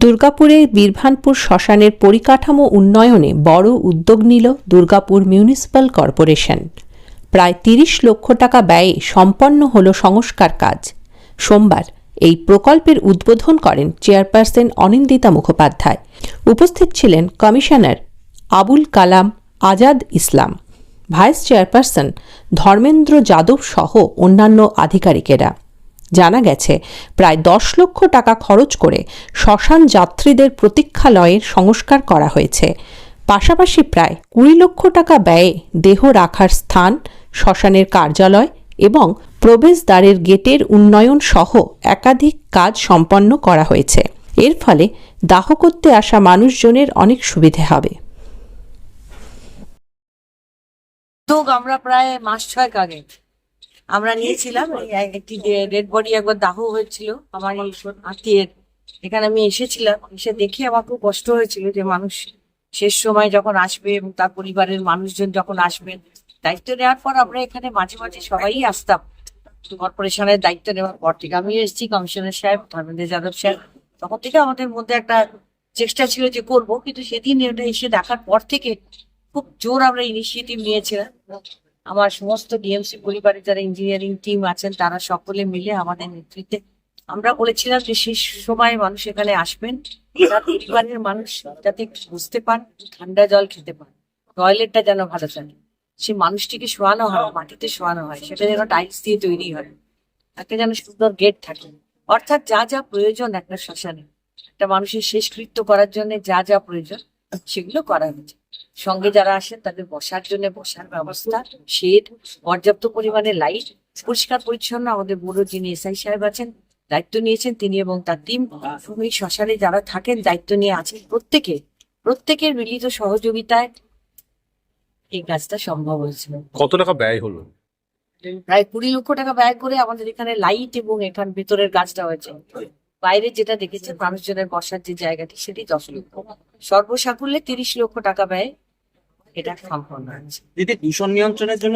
দুর্গাপুরের বীরভানপুর শ্মশানের পরিকাঠামো উন্নয়নে বড় উদ্যোগ নিল দুর্গাপুর মিউনিসিপ্যাল কর্পোরেশন। প্রায় তিরিশ লক্ষ টাকা ব্যয়ে সম্পন্ন হল সংস্কার কাজ। সোমবার এই প্রকল্পের উদ্বোধন করেন চেয়ারপারসন অনিন্দিতা মুখোপাধ্যায়। উপস্থিত ছিলেন commissioner Abul Kalam Azad Islam, vice chairperson Dharmendra Yadav সহ অন্যান্য আধিকারিকেরা। জানা গেছে, প্রায় দশ লক্ষ টাকা খরচ করে শ্মশান যাত্রীদের প্রতীক্ষালয়ের সংস্কার করা হয়েছে। পাশাপাশি প্রায় কুড়ি লক্ষ টাকা ব্যয়ে দেহ রাখার স্থান, শ্মশানের কার্যালয় এবং প্রবেশদ্বারের গেটের উন্নয়ন সহ একাধিক কাজ সম্পন্ন করা হয়েছে। এর ফলে দাহ করতে আসা মানুষজনের অনেক সুবিধে হবে। আমরা প্রায় মাস ছয়েক আগে আমরা নিয়েছিলাম একটি ডেড বডি একবার দাহ হয়েছিল আমার আত্মীয়ের। এখানে আমি এসেছিলাম, এসে দেখে আমার খুব কষ্ট হয়েছিল যে মানুষ শেষ সময় যখন আসবে এবং তার পরিবারের মানুষজন যখন আসবেন দায়িত্ব নেওয়ার পর আমরা এখানে মাঝে মাঝে সবাই আসতাম। কর্পোরেশনের দায়িত্ব নেওয়ার পর থেকে আমিও এসেছি, কমিশনার সাহেব, ধর্মেন্দ্র যাদব সাহেব। তখন থেকে আমাদের মধ্যে একটা চেষ্টা ছিল যে করব, কিন্তু সেদিন এটা এসে দেখার পর থেকে খুব জোর আমরা ইনিশিয়েটিভ নিয়েছিলাম। আমার সমস্ত ডিএমসি পরিবারের যারা ইঞ্জিনিয়ারিং টিম আছেন, তারা সকলে মিলে আমাদের নেতৃত্বে, আমরা বলেছিলাম যে শেষ সময় মানুষ এখানে আসবেন পরিবারের মানুষ যাতে বুঝতে পান, ঠান্ডা জল খেতে পান টয়লেটটা যেন ভালো থাকে। সে মানুষটিকে শোয়ানো হয়, মাটিতে শোয়ানো হয়, সেটা যেন টাইলস দিয়ে তৈরি হয় একটা যেন সুন্দর গেট থাকে। অর্থাৎ যা যা প্রয়োজন একটা শ্মশানে, একটা মানুষের শেষকৃত্য করার জন্য যা যা প্রয়োজন, সেগুলো করা হয়েছে। সঙ্গে যারা আসেন তাদের বসার জন্য বসার ব্যবস্থা শেড পর্যাপ্ত পরিমাণে লাইট পরিষ্কার পরিচ্ছন্ন। আমাদের বড় যিনি এসআই সাহেব আছেন দায়িত্ব নিয়েছেন তিনি এবং তার টিম এই শ্মশানে যারা থাকেন দায়িত্ব নিয়ে আছেন প্রত্যেকে। প্রত্যেকের মিলিত সহযোগিতায় এই কাজটা সম্ভব হয়েছিল কত টাকা ব্যয় হলো? প্রায় কুড়ি লক্ষ টাকা ব্যয় করে আমাদের এখানে লাইট এবং এখান ভেতরের গাছটা হয়েছে। বাইরে যেটা দেখেছেন মানুষজনের বসার যে জায়গাটি সেটি দশ লক্ষ। সর্বসাকুল্যে তিরিশ লক্ষ টাকা ব্যয় এটা সম্পন্ন হয়েছে যদি দূষণ নিয়ন্ত্রণের জন্য